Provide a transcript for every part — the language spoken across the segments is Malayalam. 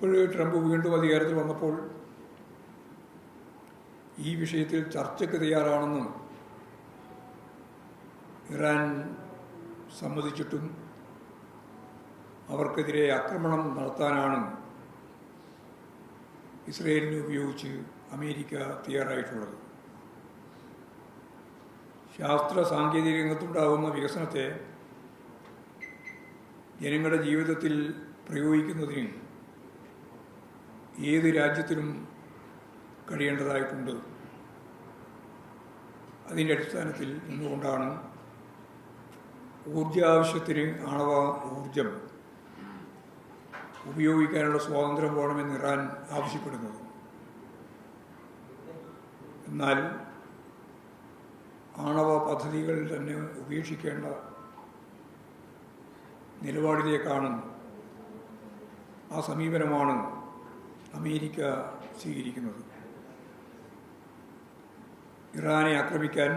ഇപ്പോൾ ട്രംപ് വീണ്ടും അധികാരത്തിൽ വന്നപ്പോൾ ഈ വിഷയത്തിൽ ചർച്ചയ്ക്ക് തയ്യാറാണെന്ന് ഇറാൻ സമ്മതിച്ചിട്ടും അവർക്കെതിരെ ആക്രമണം നടത്താനാണ് ഇസ്രയേലിനെ ഉപയോഗിച്ച് അമേരിക്ക തയ്യാറായിട്ടുള്ളത്. ശാസ്ത്ര സാങ്കേതിക രംഗത്തുണ്ടാകുന്ന വികസനത്തെ ജനങ്ങളുടെ ജീവിതത്തിൽ പ്രയോഗിക്കുന്നതിന് ഏത് രാജ്യത്തിനും കഴിയേണ്ടതായിട്ടുണ്ട്. അതിന്റെ അടിസ്ഥാനത്തിൽ നിന്നുകൊണ്ടാണ് ഊർജാവശ്യത്തിന് ആണവ ഊർജം ഉപയോഗിക്കാനുള്ള സ്വാതന്ത്ര്യം വേണമെന്ന് ഇറാൻ ആവശ്യപ്പെടുന്നത്. എന്നാൽ ആണവ പദ്ധതികൾ തന്നെ ഉപേക്ഷിക്കേണ്ട നിലപാടിലേക്കാണ് ആ സമീപനമാണ് അമേരിക്ക സ്വീകരിക്കുന്നത്. ഇറാനെ ആക്രമിക്കാൻ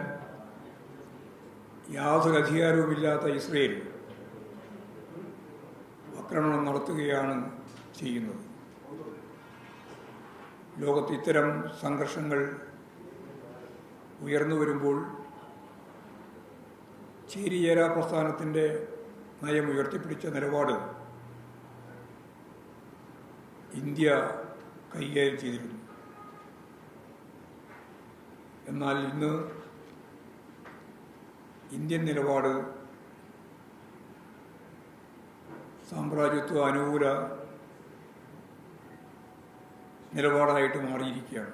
യാതൊരു അധികാരവുമില്ലാത്ത ഇസ്രയേൽ ആക്രമണം നടത്തുകയാണ് ചെയ്യുന്നത്. ലോകത്ത് ഇത്തരം സംഘർഷങ്ങൾ ഉയർന്നു വരുമ്പോൾ ചേരിചേരാ പ്രസ്ഥാനത്തിന്റെ നയം ഉയർത്തിപ്പിടിച്ച നിലപാട് ഇന്ത്യ കൈകാര്യം ചെയ്തിരുന്നു. എന്നാൽ ഇന്ന് ഇന്ത്യൻ നിലപാട് സാമ്രാജ്യത്വ അനുകൂല നിലപാടായിട്ട് മാറിയിരിക്കുകയാണ്.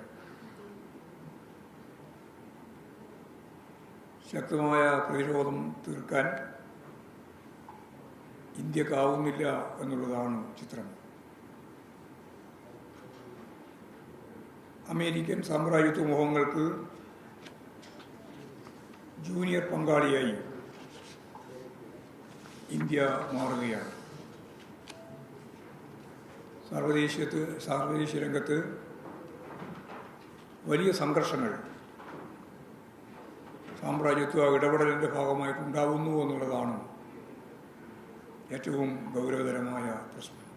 ശക്തമായ പ്രതിരോധം തീർക്കാൻ ഇന്ത്യക്കാവുന്നില്ല എന്നുള്ളതാണ് ചിത്രം. അമേരിക്കൻ സാമ്രാജ്യത്വ മോഹങ്ങൾക്ക് ജൂനിയർ പങ്കാളിയായി ഇന്ത്യ മാറുകയാണ്. സർവദേശീയത്ത് സാർവദേശീയ രംഗത്ത് വലിയ സംഘർഷങ്ങൾ സാമ്രാജ്യത്വ ഇടപെടലിന്റെ ഭാഗമായിട്ടുണ്ടാകുന്നു എന്നുള്ളതാണ് ഏറ്റവും ഗൗരവതരമായ പ്രശ്നം.